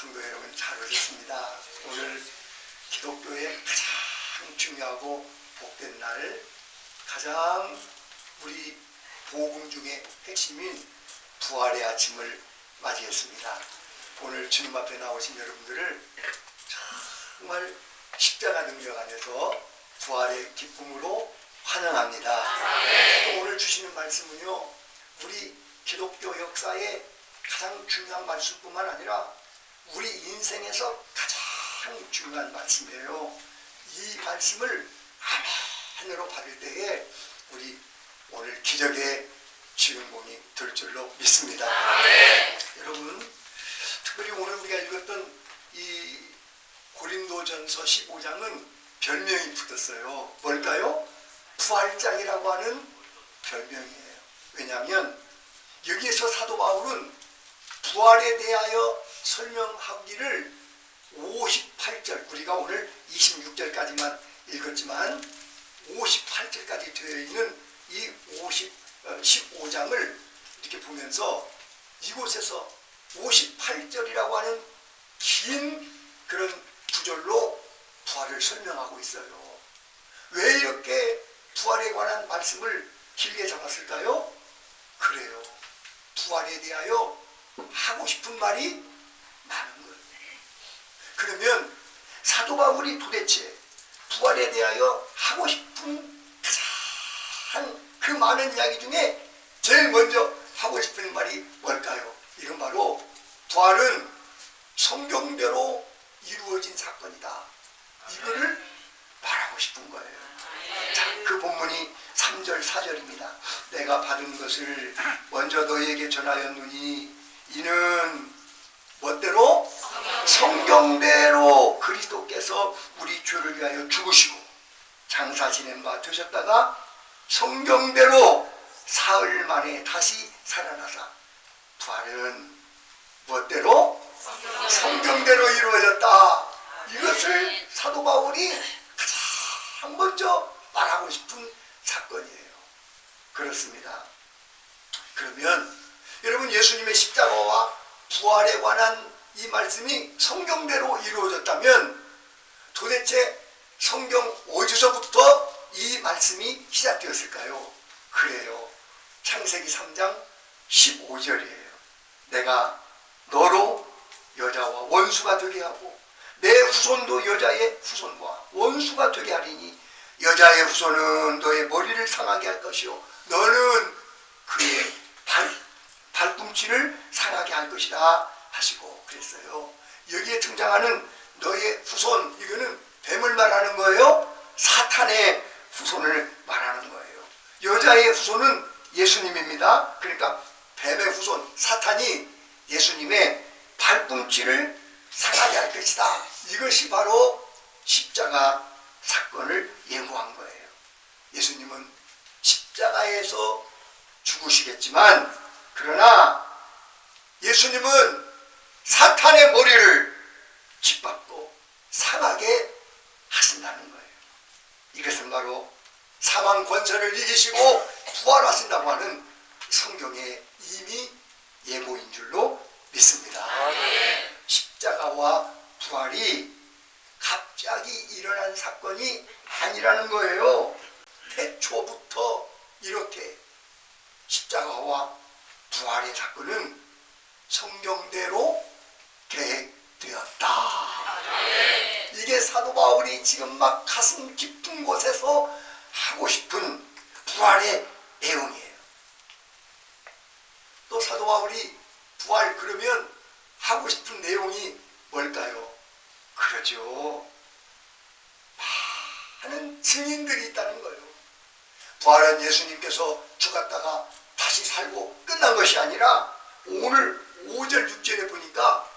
성도 여러분 잘 오셨습니다. 오늘 기독교의 가장 중요하고 복된 날, 가장 우리 복음 중에 핵심인 부활의 아침을 맞이했습니다. 오늘 주님 앞에 나오신 여러분들을 정말 십자가 능력 안에서 부활의 기쁨으로 환영합니다. 또 오늘 주시는 말씀은요, 우리 기독교 역사의 가장 중요한 말씀뿐만 아니라 우리 인생에서 가장 중요한 말씀이에요. 이 말씀을 아멘으로 받을 때에 우리 오늘 기적의 주인공이 될 줄로 믿습니다. 여러분, 특별히 오늘 우리가 읽었던 이 고린도전서 15장은 별명이 붙었어요. 뭘까요? 부활장이라고 하는 별명이에요. 왜냐하면 여기에서 사도 바울은 부활에 대하여 설명하기를 58절, 우리가 오늘 26절까지만 읽었지만 58절까지 되어 있는 이 50, 어, 15장을 이렇게 보면서 이곳에서 58절이라고 하는 긴 그런 구절로 부활을 설명하고 있어요. 왜 이렇게 부활에 관한 말씀을 길게 잡았을까요? 그래요. 부활에 대하여 하고 싶은 말이 많은 거예요. 그러면 사도 바울이 도대체 부활에 대하여 하고 싶은 가장 그 많은 이야기 중에 제일 먼저 하고 싶은 말이 뭘까요? 이건 바로 부활은 성경대로 이루어진 사건이다. 이거를 말하고 싶은 거예요. 자, 그 본문이 3절, 4절입니다. 내가 받은 것을 먼저 너희에게 전하였느니 이는 멋대로 성경대로 그리스도께서 우리 죄를 위하여 죽으시고 장사 지낸 바 되셨다가 성경대로 사흘 만에 다시 살아나사 부활은 멋대로 성경대로 이루어졌다. 이것을 사도 바울이 가장 먼저 말하고 싶은 사건이에요. 그렇습니다. 그러면 여러분 예수님의 십자가와 부활에 관한 이 말씀이 성경대로 이루어졌다면 도대체 성경 어디서부터 이 말씀이 시작되었을까요? 그래요. 창세기 3장 15절이에요. 내가 너로 여자와 원수가 되게 하고 내 후손도 여자의 후손과 원수가 되게 하리니 여자의 후손은 너의 머리를 상하게 할 것이요 너는 그의 발, 발꿈치를 상하게 할 것이다 하시고 그랬어요. 여기에 등장하는 너의 후손 이거는 뱀을 말하는 거예요. 사탄의 후손을 말하는 거예요. 여자의 후손은 예수님입니다. 그러니까 뱀의 후손 사탄이 예수님의 발꿈치를 상하게 할 것이다. 이것이 바로 십자가 사건을 예고한 거예요. 예수님은 십자가에서 죽으시겠지만 그러나 예수님은 사탄의 머리를 짓밟고 상하게 하신다는 거예요. 이것은 바로 사망 권세를 이기시고 부활하신다고 하는 성경의 이미 예고인 줄로 믿습니다. 십자가와 부활이 갑자기 일어난 사건이 아니라는 거예요. 태초부터 이렇게 십자가와 부활의 사건은 성경대로 계획되었다. 이게 사도 바울이 지금 막 가슴 깊은 곳에서 하고 싶은 부활의 내용이에요. 또 사도 바울이 부활 그러면 하고 싶은 내용이 뭘까요? 그러죠. 많은 증인들이 있다는 거예요. 부활한 예수님께서 죽었다가 다시 살고 끝난 것이 아니라 오늘 5절 6절에 보니까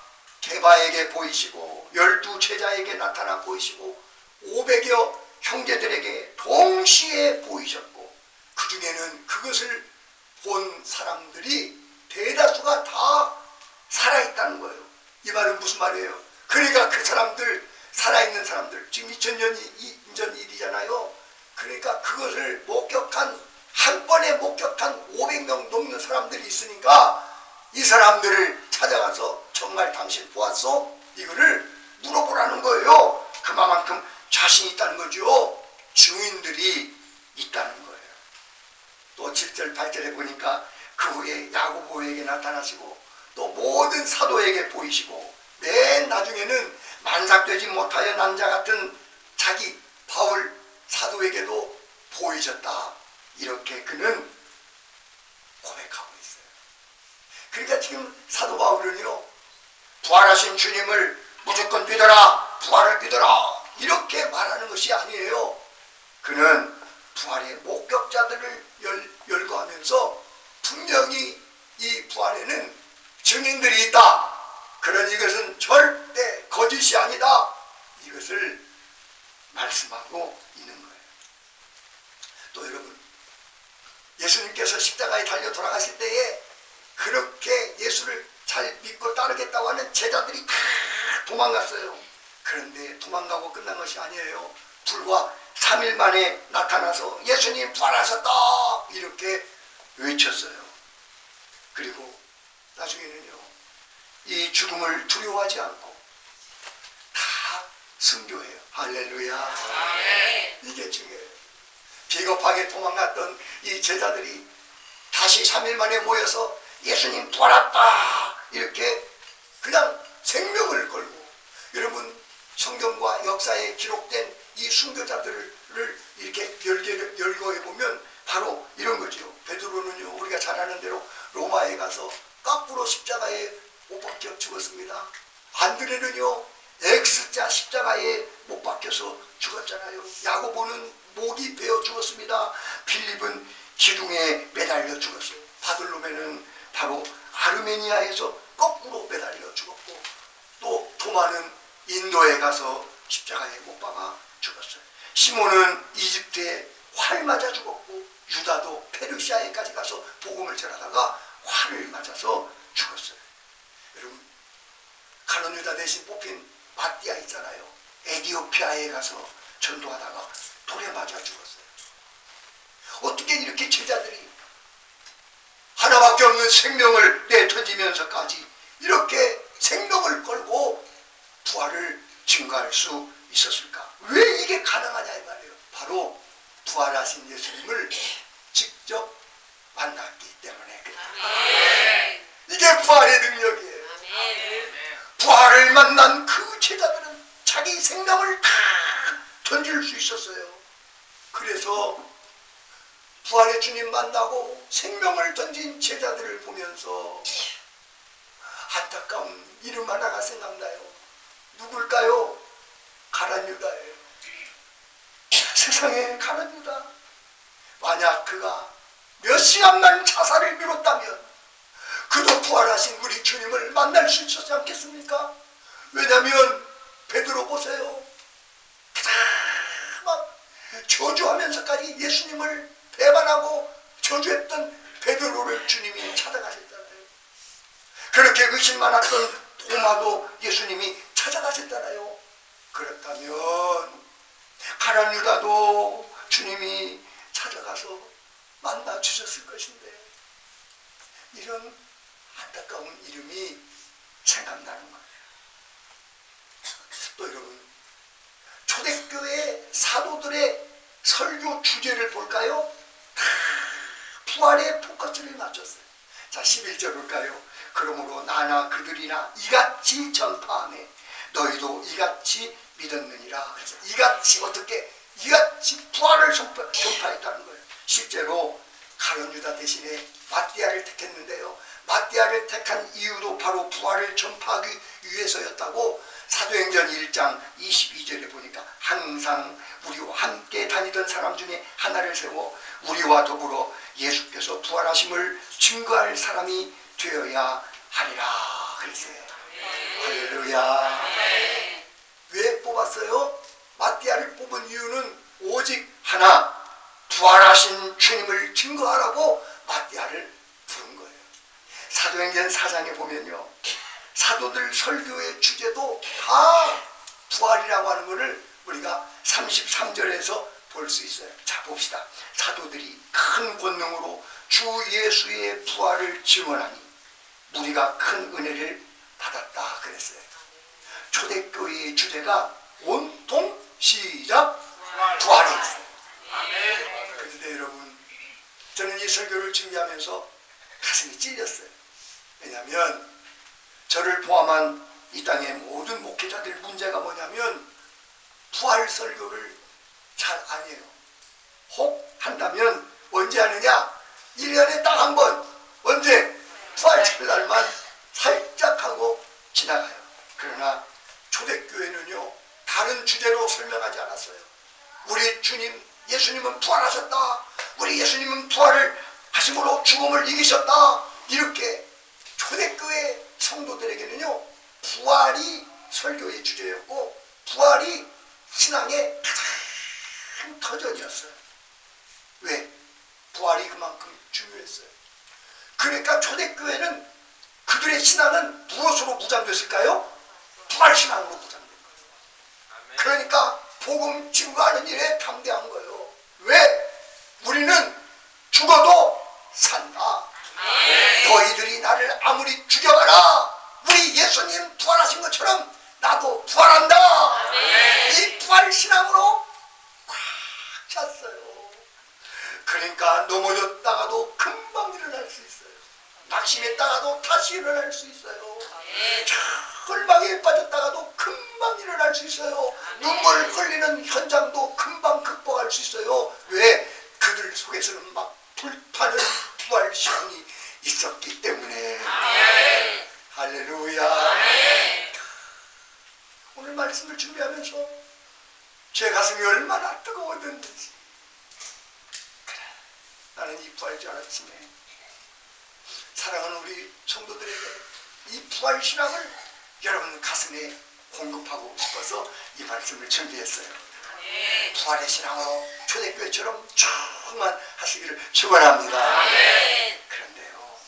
개바에게 보이시고 열두 제자에게 나타나 보이시고 500여 형제들에게 동시에 보이셨고 그 중에는 그것을 본 사람들이 대다수가 다 살아있다는 거예요. 이 말은 무슨 말이에요? 그러니까 그 사람들 살아있는 사람들 지금 2000년이 전 일이잖아요. 그러니까 그것을 목격한 한 번에 목격한 500명 넘는 사람들이 있으니까 이 사람들을 찾아가서 정말 당신 보았소? 이거를 물어보라는 거예요. 그만큼 자신 있다는 거죠. 증인들이 있다는 거예요. 또 7절 8절에 보니까 그 후에 야고보에게 나타나시고 또 모든 사도에게 보이시고 맨 나중에는 만삭되지 못하여 난자 같은 자기 바울 사도에게도 보이셨다. 이렇게 그는 고백하고. 그러니까 지금 사도 바울은요, 부활하신 주님을 무조건 믿어라, 부활을 믿어라, 이렇게 말하는 것이 아니에요. 그는 부활의 목격자들을 열, 열거하면서 분명히 이 부활에는 증인들이 있다. 그런 이것은 절대 거짓이 아니다. 이것을 말씀하고 있는 거예요. 또 여러분, 예수님께서 십자가에 달려 돌아가실 때에 그렇게 예수를 잘 믿고 따르겠다고 하는 제자들이 다 도망갔어요. 그런데 도망가고 끝난 것이 아니에요. 불과 3일 만에 나타나서 예수님 부활하셨다! 이렇게 외쳤어요. 그리고 나중에는요, 이 죽음을 두려워하지 않고 다 순교해요. 할렐루야. 이게 중요해요. 비겁하게 도망갔던 이 제자들이 다시 3일 만에 모여서 예수님 부활했다 이렇게 그냥 생명을 걸고 여러분 성경과 역사에 기록된 이 순교자들을 이렇게 열개 열거해 보면 바로 이런 거죠. 베드로는요 우리가 잘 아는 대로 로마에 가서 거꾸로 십자가에 못 박혀 죽었습니다. 안드레는요 X자 십자가에 못 박혀서 죽었잖아요. 야고보는 목이 베어 죽었습니다. 필립은 기둥에 매달려 죽었어요. 바들로메는 바로 아르메니아에서 거꾸로 매달려 죽었고 또 도마는 인도에 가서 십자가에 못 박아 죽었어요. 시몬은 이집트에 활 맞아 죽었고 유다도 페르시아에까지 가서 복음을 전하다가 활을 맞아서 죽었어요. 여러분 가론 유다 대신 뽑힌 마띠아 있잖아요. 에디오피아에 가서 전도하다가 돌에 맞아 죽었어요. 어떻게 이렇게 제자들이 하나밖에 없는 생명을 내던지면서까지 이렇게 생명을 걸고 부활을 증거할 수 있었을까? 왜 이게 가능하냐 이 말이에요. 바로 부활하신 예수님을 직접 만났기 때문에 그래요. 이게 부활의 능력이에요. 부활을 만난 그 제자들은 자기 생명을 다 던질 수 있었어요. 그래서 부활의 주님 만나고 생명을 던진 제자들을 보면서 안타까운 이름 하나가 생각나요. 누굴까요? 가란 유다예요. 세상에 가란 유다. 만약 그가 몇 시간만 자살을 미뤘다면 그도 부활하신 우리 주님을 만날 수 있었지 않겠습니까? 왜냐하면 베드로 보세요. 막 저주하면서까지 예수님을 배반하고 저주했던 베드로를 주님이 찾아가셨잖아요. 그렇게 의심 많았던 도마도 예수님이 찾아가셨잖아요. 그렇다면 가란 유다도 주님이 찾아가서 만나 주셨을 것인데 이런 안타까운 이름이 생각나는 거예요. 또 여러분 초대교회 사도들의 설교 주제를 볼까요? 다 부활의 포커스를 맞췄어요. 자, 11절 볼까요? 그러므로 나나 그들이나 이같이 전파하네. 너희도 이같이 믿었느니라. 그래서 이같이 어떻게 이같이 부활을 전파, 전파했다는 거예요. 실제로 가론 유다 대신에 마띠아를 택했는데요. 마띠아를 택한 이유도 바로 부활을 전파하기 위해서였다고 사도행전 1장 22절에 보니까 항상 우리와 함께 다니던 사람 중에 하나를 세워 우리와 더불어 예수께서 부활하심을 증거할 사람이 되어야 하리라 그랬어요. 할렐루야. 왜 뽑았어요? 마띠아를 뽑은 이유는 오직 하나 부활하신 주님을 증거하라고 마띠아를 부른 거예요. 사도행전 4장에 보면요. 사도들 설교의 주제도 다 부활이라고 하는 것을 우리가 33절에서 볼 수 있어요. 자, 봅시다. 사도들이 큰 권능으로 주 예수의 부활을 증언하니 우리가 큰 은혜를 받았다 그랬어요. 초대교회의 주제가 온통 시작 부활에 있어요. 그런데 여러분 저는 이 설교를 준비하면서 가슴이 찔렸어요. 왜냐하면 저를 포함한 이 땅의 모든 목회자들 문제가 뭐냐면 부활 설교를 잘 안 해요. 혹 한다면 언제 하느냐? 1년에 딱 한 번. 언제? 부활절 날만 살짝 하고 지나가요. 그러나 초대교회는요, 다른 주제로 설명하지 않았어요. 우리 주님, 예수님은 부활하셨다. 우리 예수님은 부활을 하심으로 죽음을 이기셨다. 이렇게 초대교회 성도들에게는요, 부활이 설교의 주제였고, 부활이 신앙의 가장 터전이었어요. 왜? 부활이 그만큼 중요했어요. 그러니까 초대교회는 그들의 신앙은 무엇으로 무장됐을까요? 부활신앙으로 무장된 거예요. 그러니까 복음 증거하는 일에 담대한 거예요. 왜? 우리는 죽어도 산다. 너희들이 나를 아무리 죽여가라. 우리 예수님 부활하신 것처럼 나도 부활한다. 이 부활 신앙으로 꽉 찼어요. 그러니까 넘어졌다가도 금방 일어날 수 있어요. 낙심했다가도 다시 일어날 수 있어요. 절망에 빠졌다가도 금방 일어날 수 있어요. 눈물 흘리는 현장도 금방 극복할 수 있어요. 왜? 그들 속에서는 막 불타는 부활 신앙이 있었기 때문에. 할렐루야. 오늘 말씀을 준비하면서 제 가슴이 얼마나 뜨거웠는지. 그래, 나는 이 부활절 아침에 사랑하는 우리 성도들에게 이 부활 신앙을 여러분 가슴에 공급하고 싶어서 이 말씀을 준비했어요. 부활의 신앙으로 초대교회처럼 충만하시기를 축원합니다. 그런데요,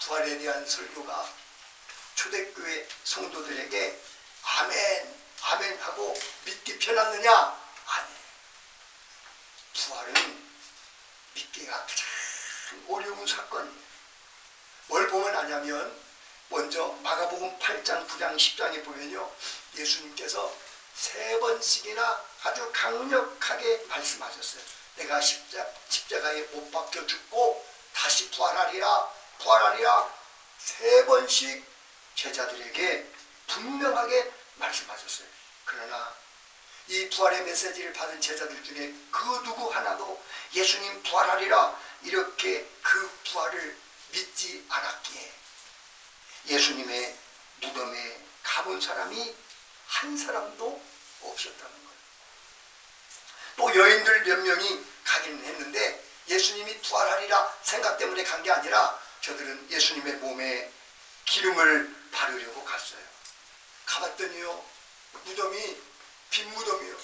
부활에 대한 설교가 초대교회 성도들에게 아멘, 아멘 하고 믿기 편했느냐? 아니에요. 부활은 믿기가 가장 어려운 사건이에요. 뭘 보면 아냐면 먼저 마가복음 8장, 9장, 10장에 보면요. 예수님께서 세 번씩이나 아주 강력하게 말씀하셨어요. 내가 십자, 십자가에 못 박혀 죽고 다시 부활하리라, 부활하리라 세 번씩 제자들에게 분명하게 말씀하셨어요. 그러나 이 부활의 메시지를 받은 제자들 중에 그 누구 하나도 예수님 부활하리라 이렇게 그 부활을 믿지 않았기에 예수님의 무덤에 가본 사람이 한 사람도 없었다는 거예요. 또 여인들 몇 명이 가기는 했는데 예수님이 부활하리라 생각 때문에 간 게 아니라 저들은 예수님의 몸에 기름을 바르려고 갔어요. 가봤더니요 무덤이 빈 무덤이요.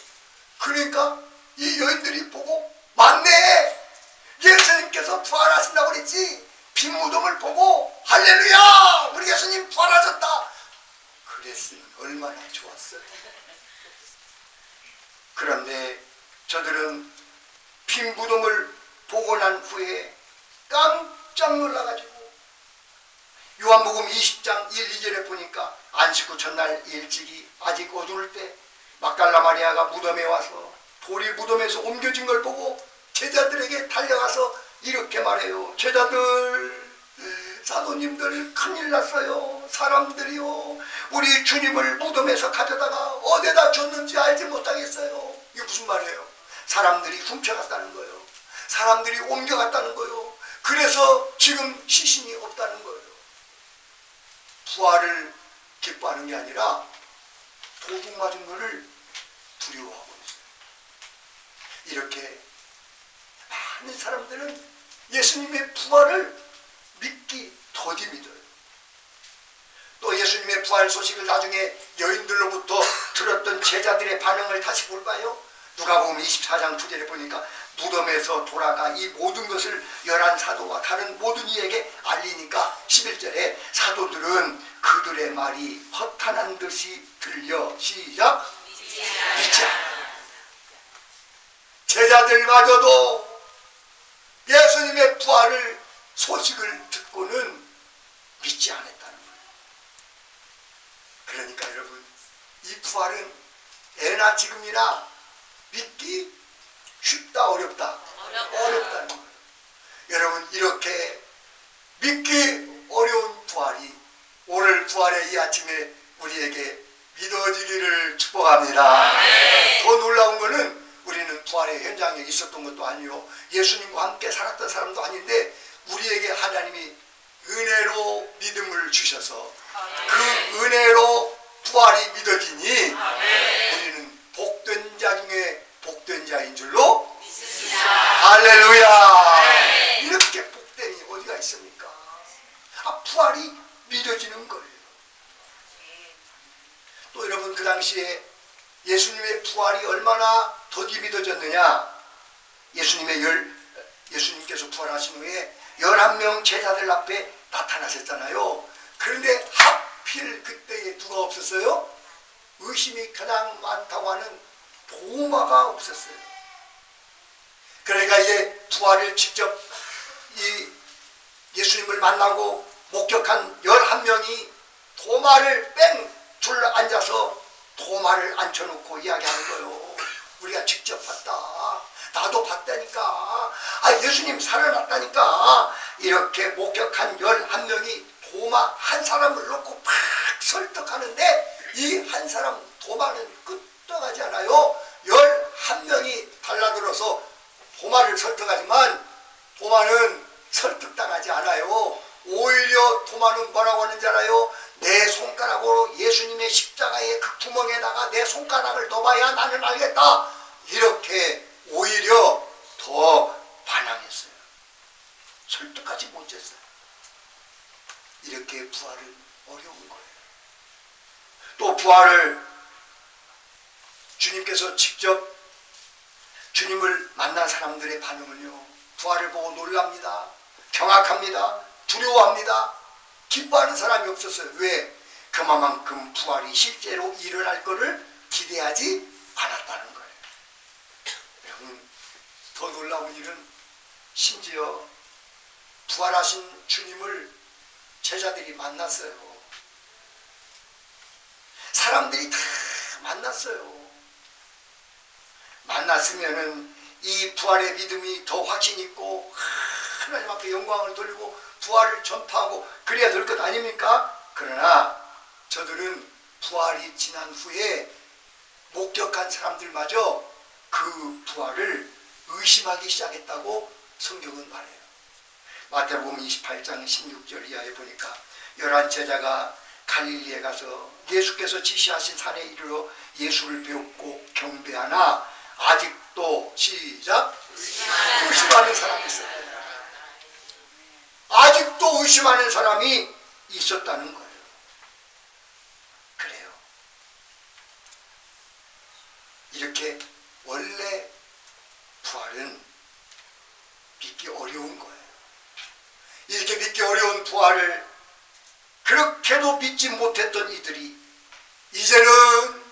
그러니까 이 여인들이 보고 맞네 예수님께서 부활하신다고 그랬지 빈 무덤을 보고 할렐루야 예수님 부활하셨다 그랬으니 얼마나 좋았어요. 그런데 저들은 빈 무덤을 보고 난 후에 깜짝 놀라가지고 요한복음 20장 1, 2절에 보니까 안식 후 전날 일찍이 아직 어두울 때 막달라 마리아가 무덤에 와서 돌이 무덤에서 옮겨진 걸 보고 제자들에게 달려가서 이렇게 말해요. 제자들, 사도님들 큰일 났어요. 사람들이요. 우리 주님을 무덤에서 가져다가 어디다 줬는지 알지 못하겠어요. 이게 무슨 말이에요? 사람들이 훔쳐갔다는 거예요. 사람들이 옮겨갔다는 거예요. 그래서 지금 시신이 없다는 거예요. 부활을 기뻐하는 게 아니라 도둑 맞은 거를 두려워하고 있어요. 이렇게 많은 사람들은 예수님의 부활을 믿기 믿어요. 또 예수님의 부활 소식을 나중에 여인들로부터 들었던 제자들의 반응을 다시 볼까요? 누가 보면 24장 9절에 보니까 무덤에서 돌아가 이 모든 것을 열한 사도와 다른 모든 이에게 알리니까 11절에 사도들은 그들의 말이 허탄한 듯이 들려 시작 않아 제자들마저도 예수님의 부활을 소식을 듣고는 믿지 않았다는 거예요. 그러니까 여러분 이 부활은 애나 지금이나 믿기 쉽다 어렵다 어렵다. 어렵다는 거예요. 여러분 이렇게 믿기 어려운 부활이 오늘 부활의 이 아침에 우리에게 믿어지기를 축복합니다. 더 놀라운 거는 우리는 부활의 현장에 있었던 것도 아니요 예수님과 함께 살았던 사람도 아닌데 우리에게 하나님이 은혜로 믿음을 주셔서 그 은혜로 부활이 믿어지니 우리는 복된 자 중에 복된 자인 줄로 할렐루야. 이렇게 복됨이 어디가 있습니까? 아, 부활이 믿어지는 거예요. 또 여러분 그 당시에 예수님의 부활이 얼마나 더디 믿어졌느냐? 예수님의 열 예수님께서 부활하신 후에 11명 제자들 앞에 나타나셨잖아요 그런데 하필 그때에 누가 없었어요? 의심이 가장 많다고 하는 도마가 없었어요 그러니까 이제 부활을 직접 이 예수님을 만나고 목격한 11명이 도마를 뺑 둘러 앉아서 도마를 앉혀놓고 이야기하는 거예요. 우리가 직접 봤다. 나도 봤다니까. 아, 예수님 살아났다니까. 이렇게 목격한 11명이 도마 한 사람을 놓고 팍 설득하는데 이 한 사람 도마는 끄떡하지 않아요. 11명이 달라들어서 도마를 설득하지만 도마는 설득당하지 않아요. 오히려 도마는 뭐라고 하는지 알아요? 내 손가락으로 예수님의 십자가의 그 구멍에다가 내 손가락을 넣어봐야 나는 알겠다. 이렇게 오히려 더 반항했어요. 설득하지 못했어요. 이렇게 부활은 어려운 거예요. 또 부활을 주님께서 직접 주님을 만난 사람들의 반응은요. 부활을 보고 놀랍니다. 경악합니다. 두려워합니다. 기뻐하는 사람이 없었어요. 왜? 그만큼 부활이 실제로 일어날 것을 기대하지 않았다는 거예요. 더 놀라운 일은 심지어 부활하신 주님을 제자들이 만났어요. 사람들이 다 만났어요. 만났으면은 이 부활의 믿음이 더 확신 있고 하나님 앞에 영광을 돌리고 부활을 전파하고 그래야 될 것 아닙니까? 그러나 저들은 부활이 지난 후에 목격한 사람들마저 그 부활을 의심하기 시작했다고 성경은 말해요. 마태복음 28장 16절 이하에 보니까 열한 제자가 갈릴리에 가서 예수께서 지시하신 산에 이르러 예수를 배웠고 경배하나 아직도 시작 의심하는 사람이 있어요. 아직도 의심하는 사람이 있었다는 거예요. 이렇게 원래 부활은 믿기 어려운 거예요. 이렇게 믿기 어려운 부활을 그렇게도 믿지 못했던 이들이 이제는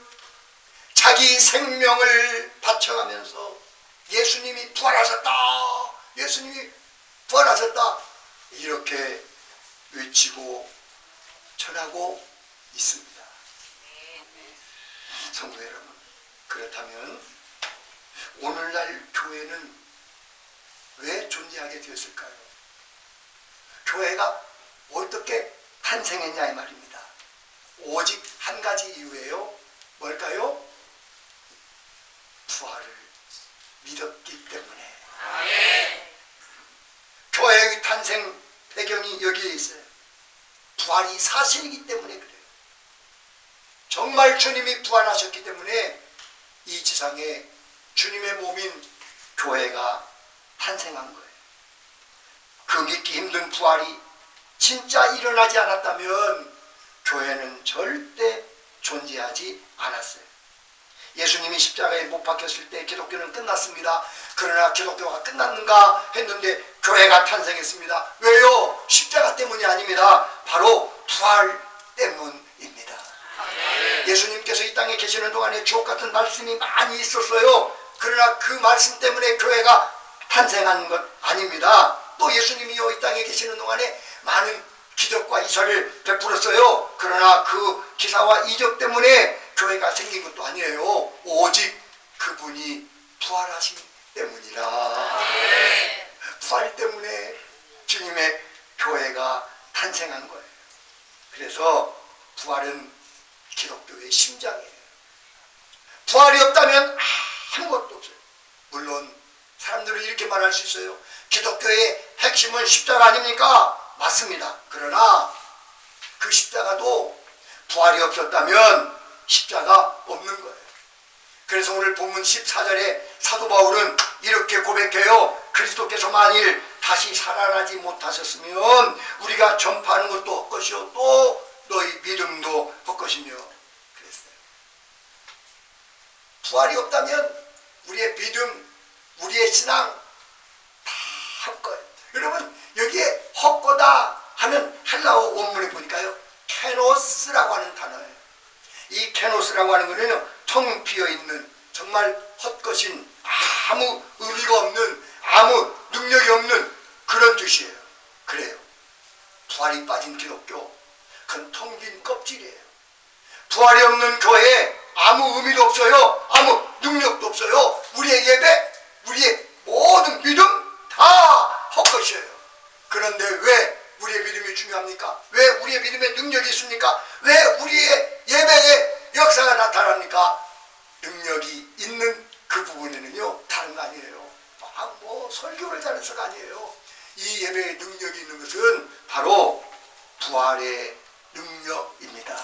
자기 생명을 바쳐가면서 예수님이 부활하셨다. 예수님이 부활하셨다. 이렇게 외치고 전하고 있습니다. 성도 여러분, 그렇다면 오늘날 교회는 왜 존재하게 되었을까요? 교회가 어떻게 탄생했냐 이 말입니다. 오직 한 가지 이유예요. 뭘까요? 부활을 믿었기 때문에. 교회의 탄생 배경이 여기에 있어요. 부활이 사실이기 때문에 그래요. 정말 주님이 부활하셨기 때문에 이 지상에 주님의 몸인 교회가 탄생한 거예요. 그 믿기 힘든 부활이 진짜 일어나지 않았다면 교회는 절대 존재하지 않았어요. 예수님이 십자가에 못 박혔을 때 기독교는 끝났습니다. 그러나 기독교가 끝났는가 했는데 교회가 탄생했습니다. 왜요? 십자가 때문이 아닙니다. 바로 부활 때문입니다. 예수님께서 이 땅에 계시는 동안에 주옥 같은 말씀이 많이 있었어요. 그러나 그 말씀 때문에 교회가 탄생한 것 아닙니다. 또 예수님이요 이 땅에 계시는 동안에 많은 기적과 이사를 베풀었어요. 그러나 그 기사와 이적 때문에 교회가 생긴 것도 아니에요. 오직 그분이 부활하신 때문이라. 부활 때문에 주님의 교회가 탄생한 거예요. 그래서 부활은 기독교의 심장이에요. 부활이 없다면 아무것도 없어요. 물론 사람들은 이렇게 말할 수 있어요. 기독교의 핵심은 십자가 아닙니까? 맞습니다. 그러나 그 십자가도 부활이 없었다면 십자가 없는 거예요. 그래서 오늘 본문 14절에 사도 바울은 이렇게 고백해요. 그리스도께서 만일 다시 살아나지 못하셨으면 우리가 전파하는 것도 헛것이요 또 너희 믿음도 헛것이며 그랬어요. 부활이 없다면 우리의 믿음, 우리의 신앙 다 헛거예요. 여러분 여기에 헛거다 하는 헬라어 원문에 보니까요. 케노스라고 하는 단어예요. 이 케노스라고 하는 거는요. 텅 비어 있는 정말 헛것인 아무 의미가 없는 아무 능력이 없는 그런 뜻이에요. 그래요. 부활이 빠진 기독교 그건 텅 빈 껍질이에요. 부활이 없는 교회에 아무 의미도 없어요. 아무 능력도 없어요. 우리의 예배, 우리의 모든 믿음 다 헛것이에요. 그런데 왜 우리의 믿음이 중요합니까? 왜 우리의 믿음에 능력이 있습니까? 왜 우리의 예배에 역사가 나타납니까? 능력이 있는 그 부분에는요 다른 거 아니에요. 아, 뭐 설교를 잘해서가 아니에요. 이 예배에 능력이 있는 것은 바로 부활의 능력입니다.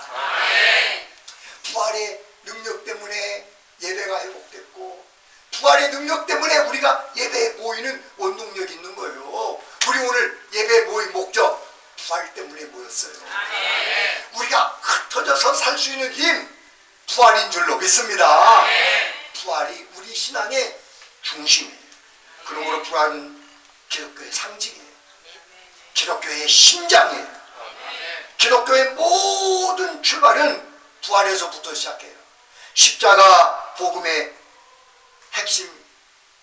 부활의 능력 때문에 예배가 회복됐고 부활의 능력 때문에 우리가 예배에 모이는 원동력이 있는 거예요. 우리 오늘 예배에 모인 목적 부활 때문에 모였어요. 우리가 흩어져서 살 수 있는 힘 부활인 줄로 믿습니다. 부활이 우리 신앙의 중심이에요. 그러므로 부활은 기독교의 상징이에요. 기독교의 심장이에요. 기독교의 모든 출발은 부활에서부터 시작해요. 십자가 복음의 핵심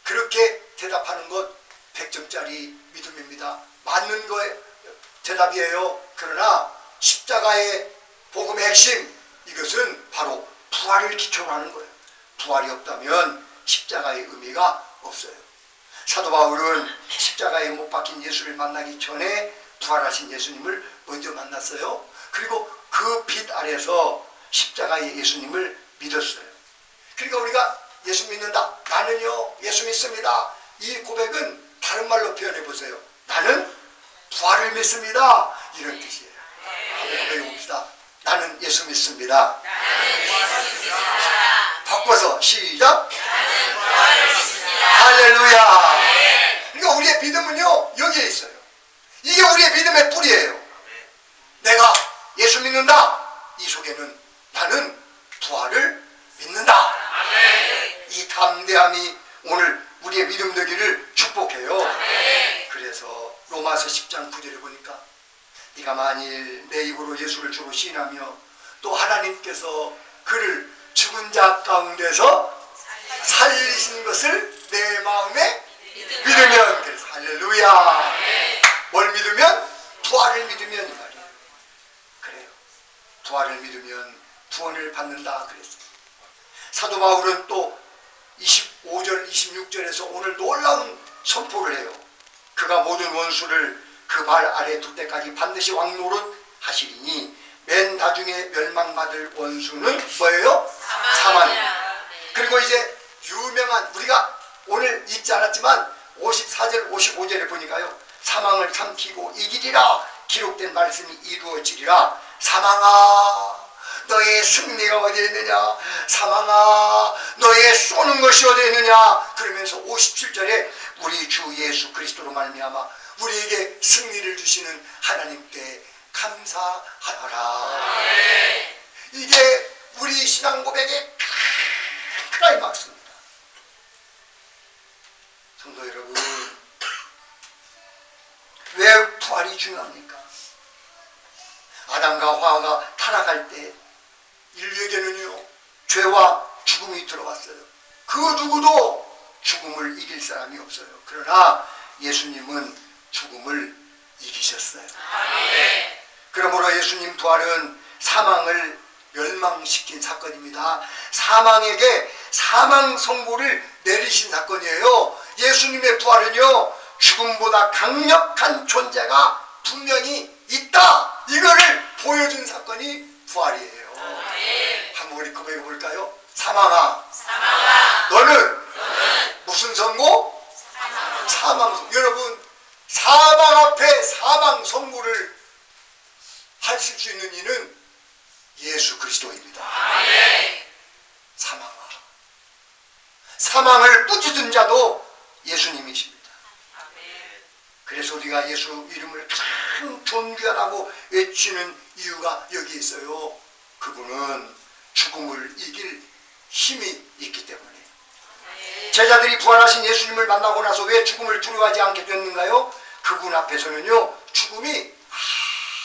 그렇게 대답하는 것 100점짜리 믿음입니다. 맞는 거에 대답이에요. 그러나 십자가의 복음의 핵심 이것은 바로 부활을 기초로 하는 거예요. 부활이 없다면 십자가의 의미가 없어요. 사도 바울은 십자가에 못 박힌 예수를 만나기 전에 부활하신 예수님을 먼저 만났어요. 그리고 그 빛 아래서 십자가의 예수님을 믿었어요. 그러니까 우리가 예수 믿는다. 나는요, 예수 믿습니다. 이 고백은 다른 말로 표현해 보세요. 나는 부활을 믿습니다. 이런 뜻이에요. 한번 고백해 봅시다. 나는 예수 믿습니다. 바꿔서 시작. 할렐루야. 그러니까 우리의 믿음은요 여기에 있어요. 이게 우리의 믿음의 뿌리예요. 내가 예수 믿는다. 이 속에는 나는 부활을 믿는다. 이 담대함이 오늘 우리의 믿음 되기를 축복해요. 그래서 로마서 10장 9절에 보니까 네가 만일 내 입으로 예수를 주로 시인하며 또 하나님께서 그를 죽은 자 가운데서 살리신 것을 내 마음에 믿으면 그래서 할렐루야. 뭘 믿으면? 부활을 믿으면 이 말이에요 그래요. 부활을 믿으면 구원을 받는다 그랬어요. 사도 바울은 또 25절 26절에서 오늘 놀라운 선포를 해요. 그가 모든 원수를 그 발 아래 둘 때까지 반드시 왕노릇 하시리니 맨 나중에 멸망받을 원수는 뭐예요? 사망이에요 그리고 이제 유명한 우리가 오늘 읽지 않았지만 54절 55절에 보니까요. 사망을 삼키고 이기리라 기록된 말씀이 이루어지리라. 사망아 너의 승리가 어디에 있느냐? 사망아 너의 쏘는 것이 어디에 있느냐? 그러면서 57절에 우리 주 예수 그리스도로 말미암아 우리에게 승리를 주시는 하나님께 감사하라 이게 우리 신앙 고백의 클라이막스입니다. 성도 여러분, 왜 부활이 중요합니까? 아담과 화가 타락할 때 인류에게는요 죄와 죽음이 들어왔어요. 그 누구도 죽음을 이길 사람이 없어요. 그러나 예수님은 죽음을 이기셨어요. 그러므로 예수님 부활은 사망을 멸망시킨 사건입니다. 사망에게 사망 선고를 내리신 사건이에요. 예수님의 부활은요, 죽음보다 강력한 존재가 분명히 있다. 이거를 보여준 사건이 부활이에요. 한번 우리 고백해 볼까요? 사망아, 너는, 무슨 선고? 사망. 여러분, 사망 앞에 사망 선고를 하실 수 있는 이는 예수 그리스도입니다. 사망아. 사망을 뿌짖은 자도 예수님이십니다. 그래서 우리가 예수 이름을 참 존귀하다고 외치는 이유가 여기 있어요. 그분은 죽음을 이길 힘이 있기 때문에. 제자들이 부활하신 예수님을 만나고 나서 왜 죽음을 두려워하지 않게 됐는가요? 그분 앞에서는요, 죽음이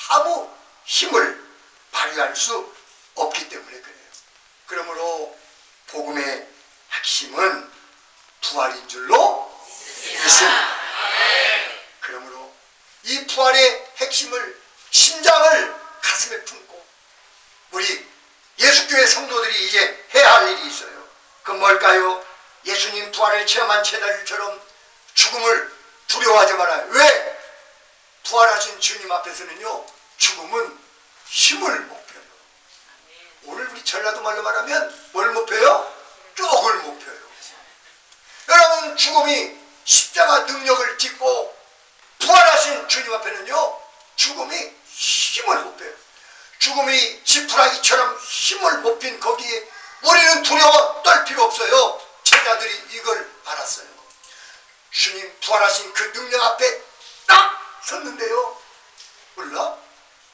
아무 힘을 발휘할 수 없기 때문에 그래요. 그러므로 복음의 핵심은 부활인 줄로 믿습니다. 그러므로 이 부활의 핵심을 심장을 가슴에 품고 우리 예수교회 성도들이 이제 해야 할 일이 있어요. 그 뭘까요? 예수님 부활을 체험한 제자들처럼 죽음을 두려워하지 말아요. 왜? 부활하신 주님 앞에서는요, 죽음은 힘을 못 펴요. 오늘 우리 전라도 말로 말하면 뭘못 펴요? 쪽을 못 펴요. 여러분, 죽음이 십자가 능력을 딛고 부활하신 주님 앞에는요, 죽음이 힘을 못 빼요. 죽음이 지푸라기처럼 힘을 못 핀 거기에 우리는 두려워 떨 필요 없어요. 제자들이 이걸 알았어요. 주님 부활하신 그 능력 앞에 딱 섰는데요. 몰라?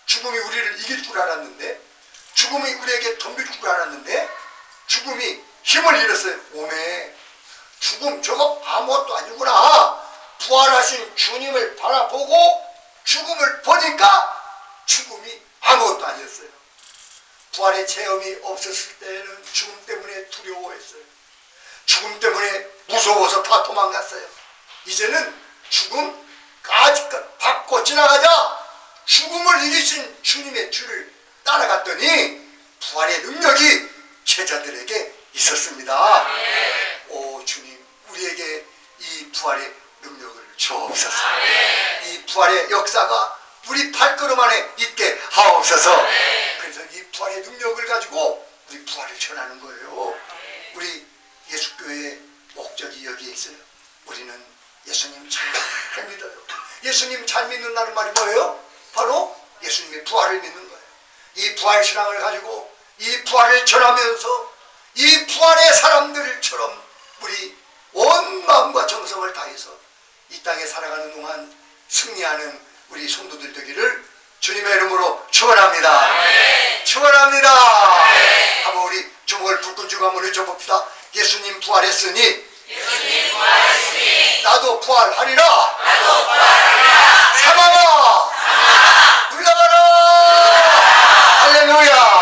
죽음이 우리를 이길 줄 알았는데, 죽음이 우리에게 덤빌 줄 알았는데, 죽음이 힘을 잃었어요. 오메. 죽음 저거 아무것도 아니구나. 부활하신 주님을 바라보고 죽음을 보니까 죽음이 아무것도 아니었어요. 부활의 체험이 없었을 때는 죽음 때문에 두려워했어요. 죽음 때문에 무서워서 다 도망갔어요. 이제는 죽음까지껏 받고 지나가자 죽음을 이기신 주님의 줄을 따라갔더니 부활의 능력이 제자들에게 있었습니다. 오 주님 우리에게 이 부활의 능력을 주옵소서. 이 부활의 역사가 우리 발걸음 안에 있게 하옵소서. 그래서 이 부활의 능력을 가지고 우리 부활을 전하는 거예요. 우리 예수교회의 목적이 여기에 있어요. 우리는 예수님 잘 믿어요. 예수님 잘 믿는다는 말이 뭐예요? 바로 예수님의 부활을 믿는 거예요. 이 부활 신앙을 가지고 이 부활을 전하면서 이 부활의 사람들처럼 우리 온 마음과 정성을 다해서 이 땅에 살아가는 동안 승리하는 우리 성도들 되기를 주님의 이름으로 축원합니다. 축원합니다. 한번 우리 주먹을 불끈 쥐고 한번 외쳐봅시다. 예수님 부활했으니 나도 부활하리라. 나도 부활하리라. 사망아, 사망아. 물러가라. 할렐루야.